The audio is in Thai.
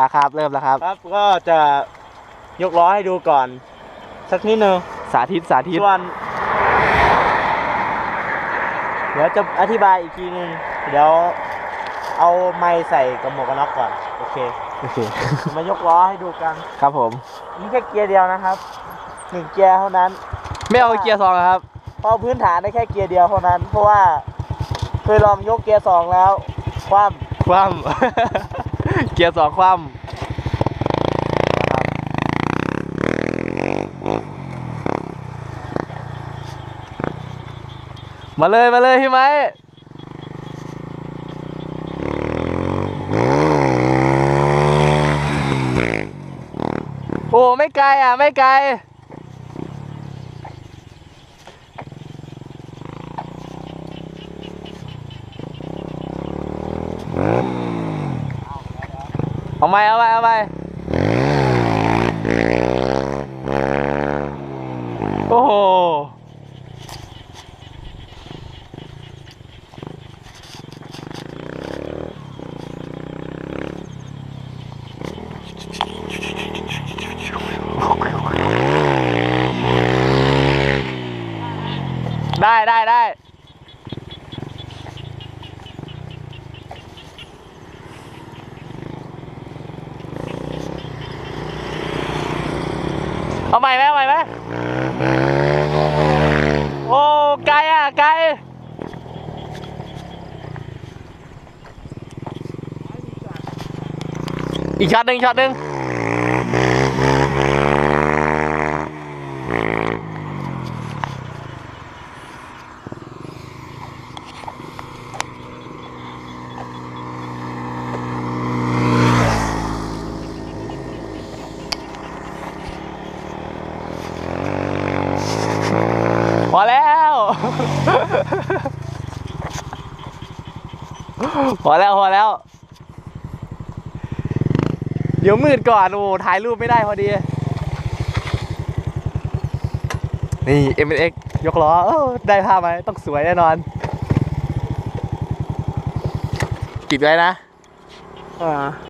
อะครับ เริ่มแล้วครับ ครับก็จะยกล้อให้ดูก่อน สักนิดนึงสาธิตสาธิตส่วนเดี๋ยวจะอธิบายอีกทีนึงเดี๋ยวเอาไม้ใส่กับหมวกกันน็อกก่อน โอเค โอเคมายกล้อให้ดูกัน ครับผม นี่แค่เกียร์เดียวนะครับหนึ่งเกียร์เท่านั้น ไม่เอาเกียร์สองเหรอครับ เพราะพื้นฐานได้แค่เกียร์เดียวเท่านั้น เพราะว่าเคยลองยกเกียร์สองแล้ว ความคว่ำ เกียร์สองคว่ำมาเลยมาเลยพี่ไม้โอ้ไม่ไกลอะ ไม่ไกล เอาไหมเอาไหมเอาไหมโอ้โหได้ได้ได้ เอาใหม่ไหมเอาใหม่ไหมโอ้ไกลอะไกลอีกช็อตหนึ่งช็อตหนึ่งพอแล้ว พอแล้วพอแล้ว เดี๋ยวมืดก่อน โอ้ถ่ายรูปไม่ได้พอดี นี่ m x ยกล้ออได้ภาพไหมต้องสวยแน่นอนปิดไว้นะ อ่า